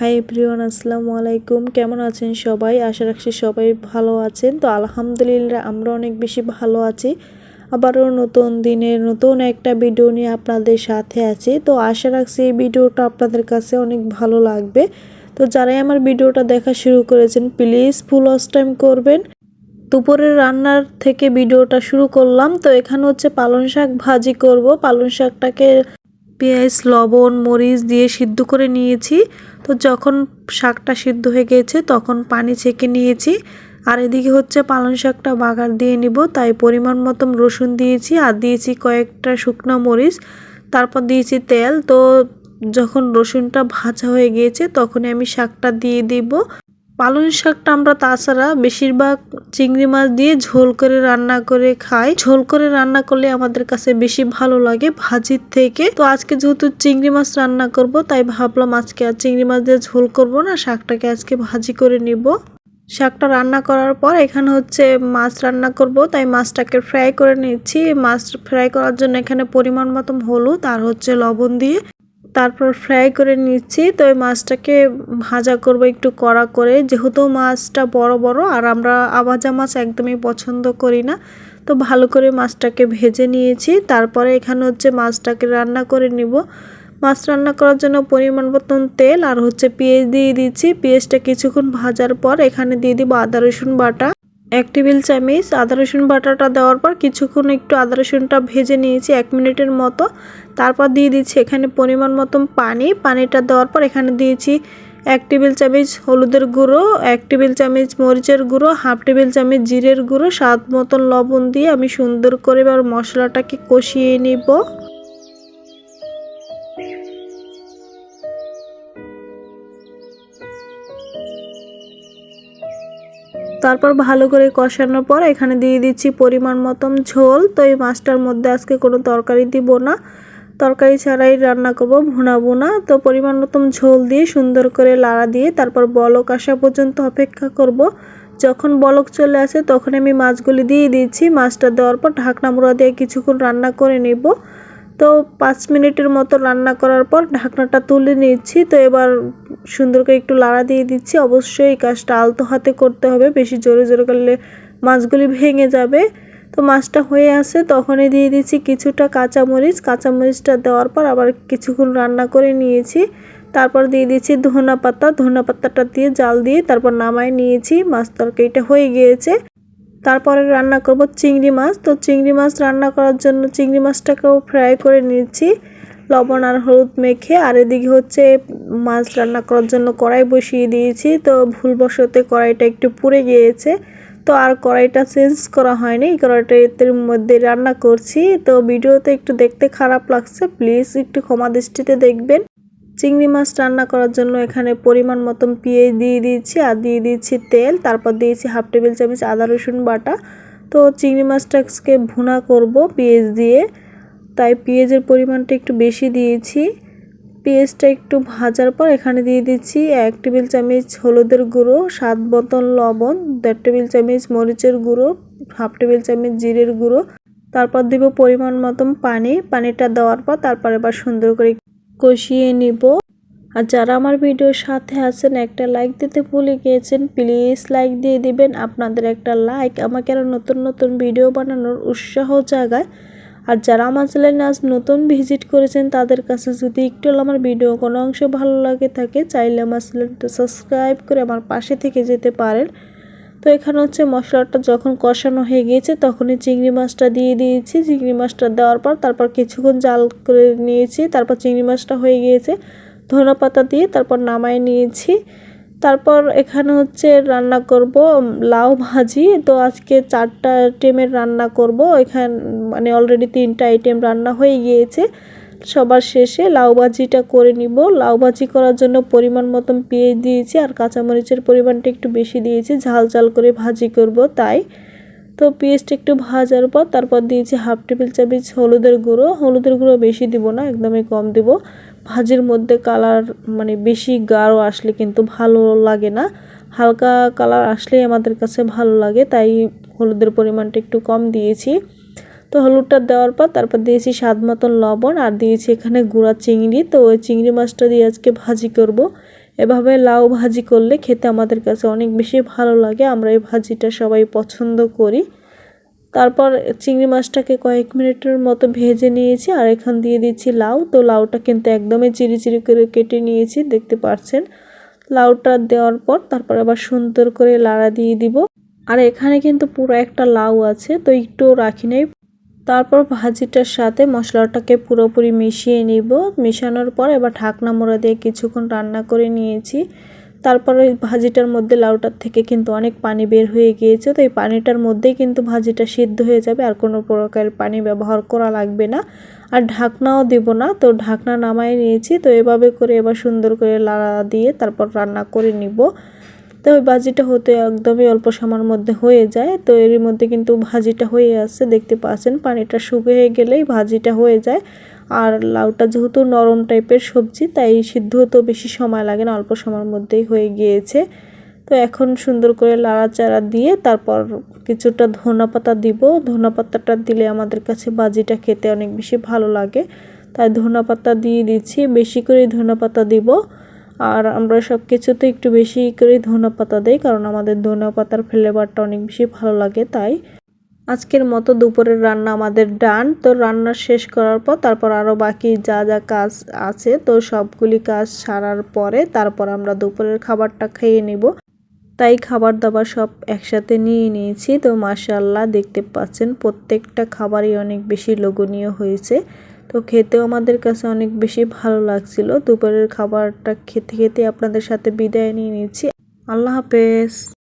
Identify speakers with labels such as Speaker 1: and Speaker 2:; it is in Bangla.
Speaker 1: হাই প্রিয়ন আসসালামু আলাইকুম। কেমন আছেন সবাই? আশা রাখছি সবাই ভালো আছেন। তো আলহামদুলিল্লাহ আমরা অনেক বেশি ভালো আছি। আবারও নতুন দিনের নতুন একটা ভিডিও নিয়ে আপনাদের সাথে আছি। তো আশা রাখছি এই ভিডিওটা আপনাদের কাছে অনেক ভালো লাগবে। তো যারাই আমার ভিডিওটা দেখা শুরু করেছেন, প্লিজ ফুল ওয়াচ টাইম করবেন। দুপুরের রান্নার থেকে ভিডিওটা শুরু করলাম। তো এখানে হচ্ছে পালং শাক ভাজি করব। পালং শাকটাকে পেঁয়াজ, লবণ, মরিচ দিয়ে সিদ্ধ করে নিয়েছি। তো যখন শাকটা সিদ্ধ হয়ে গেছে, তখন পানি ছেঁকে নিয়েছি। আর এদিকে হচ্ছে পালং শাকটা বাগার দিয়ে নিব। তাই পরিমাণ মতন রসুন দিয়েছি আর দিয়েছি কয়েকটা শুকনো মরিচ। তারপর দিয়েছি তেল। তো যখন রসুনটা ভাজা হয়ে গিয়েছে তখনই আমি শাকটা দিয়ে দিব। পালং শাকটা আমরা তাছাড়া বেশিরভাগ চিংড়ি মাছ দিয়ে ঝোল করে রান্না করে খাই। ঝোল করে রান্না করলে আমাদের কাছে বেশি ভালো লাগে ভাজির থেকে। তো আজকে যেহেতু চিংড়ি মাছ রান্না করব, তাই ভাবলাম আজকে আর চিংড়ি মাছ দিয়ে ঝোল করব না, শাকটাকে আজকে ভাজি করে নিব। শাকটা রান্না করার পর এখানে হচ্ছে মাছ রান্না করব, তাই মাছটাকে ফ্রাই করে নিচ্ছি। মাছ ফ্রাই করার জন্য এখানে পরিমাণ মতো হলুদ আর হচ্ছে লবণ দিয়ে তারপর ফ্রাই করে নিচ্ছি। তো ওই মাছটাকে ভাজা করব একটু কড়া করে। যেহেতু মাছটা বড় বড়, আর আমরা আভাজা মাছ একদমই পছন্দ করি না, তো ভালো করে মাছটাকে ভেজে নিয়েছি। তারপরে এখানে হচ্ছে মাছটাকে রান্না করে নিব। মাছ রান্না করার জন্য পরিমাণ মতন তেল আর হচ্ছে পেঁয়াজ দিয়ে দিচ্ছি। পেঁয়াজটা কিছুক্ষণ ভাজার পর এখানে দিয়ে দিব আদা রসুন বাটা। এক টেবিল চামচ, আদা রসুন বাটাটা দেওয়ার পর কিছুক্ষণ একটু আদা রসুনটা ভেজে নিয়েছি এক মিনিটের মতো। তারপর দিয়ে দিচ্ছি এখানে পরিমাণ মতন পানি। পানিটা দেওয়ার পর এখানে দিয়েছি এক টেবিল চামচ হলুদের গুঁড়ো, এক টেবিল চামচ মরিচের গুঁড়ো, হাফ টেবিল চামচ জিরের গুঁড়ো, স্বাদ মতন লবণ দিয়ে আমি সুন্দর করে এবার মশলাটাকে কষিয়ে নিব। তারপর ভালো করে কষানোর পর এখানে দিয়ে দিচ্ছি পরিমাণ মতন ঝোল। তো এই মাছটার মধ্যে আজকে কোনো তরকারি দিব না। তরকারি ছাড়াই রান্না করব ভুনা ভুনা। তো পরিমাণ মতন ঝোল দিয়ে সুন্দর করে লাড়া দিয়ে তারপর বলক আসা পর্যন্ত অপেক্ষা করব। যখন বলক চলে আসে তখন আমি মাছগুলি দিয়ে দিচ্ছি। মাছটা দেওয়ার পর ঢাকনা মুড়া দিয়ে কিছুক্ষণ রান্না করে নেব। তো পাঁচ মিনিটের মতো রান্না করার পর ঢাকনাটা তুলে নিচ্ছি তো এবার সুন্দর করে একটু লাড়া দিয়ে দিচ্ছি। অবশ্যই এই কাজটা আলতো হাতে করতে হবে। বেশি জোরে জোরে করলে মাছগুলি ভেঙে যাবে। তো মাছটা হয়ে আসে তখনই দিয়ে দিচ্ছি কিছুটা কাঁচামরিচ। কাঁচামরিচটা দেওয়ার পর আবার কিছুক্ষণ রান্না করে নিয়েছি। তারপর দিয়ে দিচ্ছি ধনা পাতা ধনা পাতাটা দিয়ে জাল দিয়ে তারপর নামায় নিয়েছি। মাছ তরকারিটা হয়ে গিয়েছে। তারপরে রান্না করব চিংড়ি মাছ। তো চিংড়ি মাছ রান্না করার জন্য চিংড়ি মাছটাকেও ফ্রাই করে নিয়েছি লবণ আর হলুদ মেখে। আর এদিকে হচ্ছে মাছ রান্না করার জন্য কড়াই বসিয়ে দিয়েছি। তো ভুলবশতে কড়াইটা একটু পুড়ে গিয়েছে। তো আর কড়াইটা চেঞ্জ করা হয়নি। এই এর মধ্যে রান্না করছি। তো ভিডিওতে একটু দেখতে খারাপ লাগছে। প্লিজ একটু ক্ষমা দৃষ্টিতে দেখবেন। চিংড়ি মাছ রান্না করার জন্য এখানে পরিমাণ মতন পেঁয়াজ দিয়ে দিয়েছি আর দিয়ে দিয়েছি তেল। তারপর দিয়েছি হাফ টেবিল চামচ আদা, রসুন বাটা। তো চিংড়ি মাছটাকে ভুনা করব পেঁয়াজ দিয়ে। তাই পেঁয়াজের পরিমাণটা একটু বেশি দিয়েছি। পেঁয়াজটা একটু ভাজার পর এখানে দিয়ে দিচ্ছি এক টেবিল চামচ হলুদের গুঁড়ো, সাত বোতল লবণ, দেড় টেবিল চামচ মরিচের গুঁড়ো, হাফ টেবিল চামচ জিরের গুঁড়ো। তারপর দিব পরিমাণ মতন পানি। পানিটা দেওয়ার পর তারপর এবার সুন্দর করে কষিয়ে নিব। আর যারা আমার ভিডিওর সাথে আছেন, একটা লাইক দিতে ভুলে গিয়েছেন প্লিজ লাইক দিয়ে দিবেন। আপনাদের একটা লাইক আমাকে আরও নতুন নতুন ভিডিও বানানোর উৎসাহ জাগায়। আর যারা আমার চ্যানেলে আজ নতুন ভিজিট করেছেন, তাদের কাছে যদি একটু আমার ভিডিও কোনো অংশ ভালো লাগে থাকে, চাইলে আমার চ্যানেলটা সাবস্ক্রাইব করে আমার পাশে থেকে যেতে পারেন। তো এখানে হচ্ছে মশলাটা যখন কষানো হয়ে গিয়েছে, তখনই চিংড়ি মাছটা দিয়ে দিয়েছি। চিংড়ি মাছটা দেওয়ার পর তারপর কিছুক্ষণ জাল করে নিয়েছি। তারপর চিংড়ি মাছটা হয়ে গিয়েছে। ধনে পাতা দিয়ে তারপর নামায় নিয়েছি। তারপর এখানে হচ্ছে রান্না করব লাউ ভাজি। তো আজকে চারটা আইটেমের রান্না করব। এখানে মানে অলরেডি তিনটা আইটেম রান্না হয়ে গিয়েছে। সবার শেষে লাউ ভাজিটা করে নিব। লাউ ভাজি করার জন্য পরিমাণ মতন পেঁয়াজ দিয়েছি আর কাঁচামরিচের পরিমাণটা একটু বেশি দিয়েছি। ঝাল ঝাল করে ভাজি করব তাই। তো পেঁয়াজটা একটু ভাজার পর তারপর দিয়েছি হাফ টেবিল চামচ হলুদের গুঁড়ো। হলুদের গুঁড়ো বেশি দিব না, একদমই কম দিব। ভাজির মধ্যে কালার মানে বেশি গাঢ় আসলে কিন্তু ভালো লাগে না। হালকা কালার আসলেই আমাদের কাছে ভালো লাগে, তাই হলুদের পরিমাণটা একটু কম দিয়েছি। তো হলুদটা দেওয়ার পর তারপর দিয়েছি স্বাদ মতন লবণ আর দিয়েছি এখানে গুঁড়া চিংড়ি। তো ওই চিংড়ি মাছটা দিয়ে আজকে ভাজি করব। এভাবে লাউ ভাজি করলে খেতে আমাদের কাছে অনেক বেশি ভালো লাগে। আমরা এই ভাজিটা সবাই পছন্দ করি। তারপর চিংড়ি মাছটাকে কয়েক মিনিটের মতো ভেজে নিয়েছি আর এখান দিয়ে দিচ্ছি লাউ। তো লাউটা কিন্তু একদমই চিরি চিরি করে কেটে নিয়েছি, দেখতে পাচ্ছেন লাউটা দেওয়ার পর তারপর আবার সুন্দর করে লাড়া দিয়ে দিব। আর এখানে কিন্তু পুরো একটা লাউ আছে, তো একটু রাখি নাই। তারপর ভাজিটার সাথে মশলাটাকে পুরোপুরি মিশিয়ে নিব। মিশানোর পর এবার ঢাকনা মোড়া দিয়ে কিছুক্ষণ রান্না করে নিয়েছি। তারপরে ভাজিটার মধ্যে লাউটার থেকে কিন্তু অনেক পানি বের হয়ে গিয়েছে। তো এই পানিটার মধ্যেই কিন্তু ভাজিটা সিদ্ধ হয়ে যাবে। আর কোনো প্রকার পানি ব্যবহার করা লাগবে না। আর ঢাকনাও দেব না। তো ঢাকনা নামাই নিয়েছি। তো এভাবে করে এবার সুন্দর করে লাড়া দিয়ে তারপর রান্না করে নিব। তো ওই ভাজিটা হতে একদমই অল্প সময়ের মধ্যে হয়ে যায়। তো এর মধ্যে কিন্তু ভাজিটা হয়ে আসছে, দেখতে পাচ্ছেন পানিটা শুকিয়ে গেলেই ভাজিটা হয়ে যায়। আর লাউটা যেহেতু নরম টাইপের সবজি, তাই সিদ্ধ হতেও বেশি সময় লাগে না, অল্প সময়ের মধ্যেই হয়ে গিয়েছে। তো এখন সুন্দর করে লাড়াচাড়া দিয়ে তারপর কিছুটা ধনা পাতা দিব। ধনা পাতাটা দিলে আমাদের কাছে বাজিটা খেতে অনেক বেশি ভালো লাগে। তাই ধনা পাতা দিয়ে দিচ্ছি, বেশি করে ধনা পাতা দিব। আর আমরা সব কিছুতে একটু বেশি করে ধনা পাতা দিই, কারণ আমাদের ধনা পাতার ফ্লেভারটা অনেক বেশি ভালো লাগে, তাই। আজকের মতো দুপুরের রান্না আমাদের ডান তো রান্না শেষ করার পর তারপর আরও বাকি যা যা কাজ আছে, তো সবগুলি কাজ সারার পরে তারপর আমরা দুপুরের খাবারটা খেয়ে নিব। তাই খাবার দাবার সব একসাথে নিয়ে নিয়েছি, তো মাশাল্লাহ দেখতে পাচ্ছেন প্রত্যেকটা খাবারই অনেক বেশি লোভনীয় হয়েছে। তো খেতেও আমাদের কাছে অনেক বেশি ভালো লাগছিল। দুপুরের খাবারটা খেতে খেতে আপনাদের সাথে বিদায় নিয়ে নিচ্ছি। আল্লাহ হাফেজ।